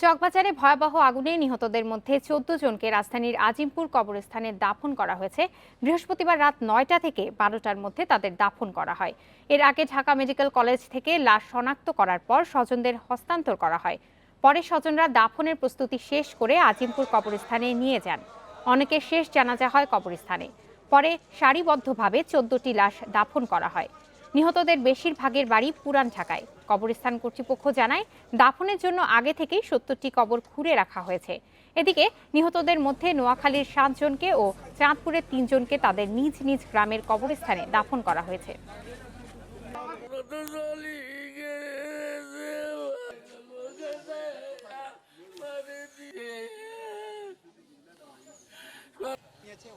চকবাজারে ভয়াবহ আগুনে নিহতদের মধ্যে চোদ্দ জনকে রাজধানীর আজিমপুর কবরস্থানে দাফন করা হয়েছে। বৃহস্পতিবার রাত নয়টা থেকে বারোটার মধ্যে তাদের দাফন করা হয়। এর আগে ঢাকা মেডিকেল কলেজ থেকে লাশ শনাক্ত করার পর স্বজনদের হস্তান্তর করা হয়। পরে স্বজনরা দাফনের প্রস্তুতি শেষ করে আজিমপুর কবরস্থানে নিয়ে যান। অনেকের শেষ জানাজা হয় কবরস্থানে। পরে সারিবদ্ধভাবে চোদ্দটি লাশ দাফন করা হয়। নিহতদের বেশিরভাগের বাড়ি পুরান ঢাকায়। কবরস্থান কর্তৃপক্ষ জানায়, দাফনের জন্য আগে থেকেই সত্তরটি কবর খুঁড়ে রাখা হয়েছে। এদিকে নিহতদের মধ্যে নোয়াখালীর সাতজনকে ও চাঁদপুরের তিনজনকে তাদের নিজ নিজ গ্রামের কবরস্থানে দাফন করা হয়েছে।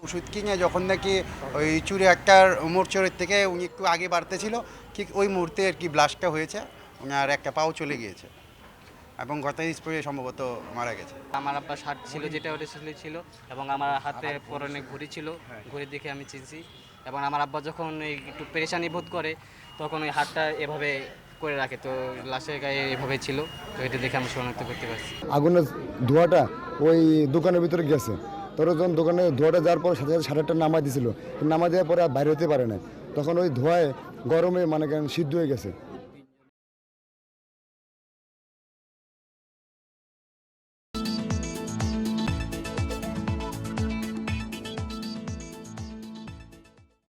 ওষুধ কিনে যখন নাকি ওই চুরি একটার মোরচরের থেকে উনি একটু আগে বাড়তেছিল, ঠিক ওই মুহূর্তে আর কি ব্লাস্টটা হয়েছে। ওনার একটা পাও চলে গিয়েছে এবং গত স্প্রে সম্ভবত মারা গেছে। আমার আব্বা শার্ট ছিল যেটা ওটা ছিল ছিল এবং আমার হাতে পরনে ঘড়ি ছিল ঘড়ি দেখে আমি চিনছি। এবং আমার আব্বা যখন এই একটু পেরেশানি বোধ করে তখন ওই হাতটা এভাবে করে রাখে তো লাশের গায়ে এভাবে ছিল তো এটা দেখে আমি শনাক্ত করতে পারছি। আগুনের ধোঁয়াটা ওই দোকানের ভিতরে গেছে। তোর যখন দোকানে ধোঁয়াটা যাওয়ার পর সাথে সাথে শাটারটা নামাই দিছিল নামাই দেওয়ার পরে আর বাইরে হতে পারে না তখন ওই ধোঁয়ায় গরমে মানে কেন সিদ্ধ হয়ে গেছে।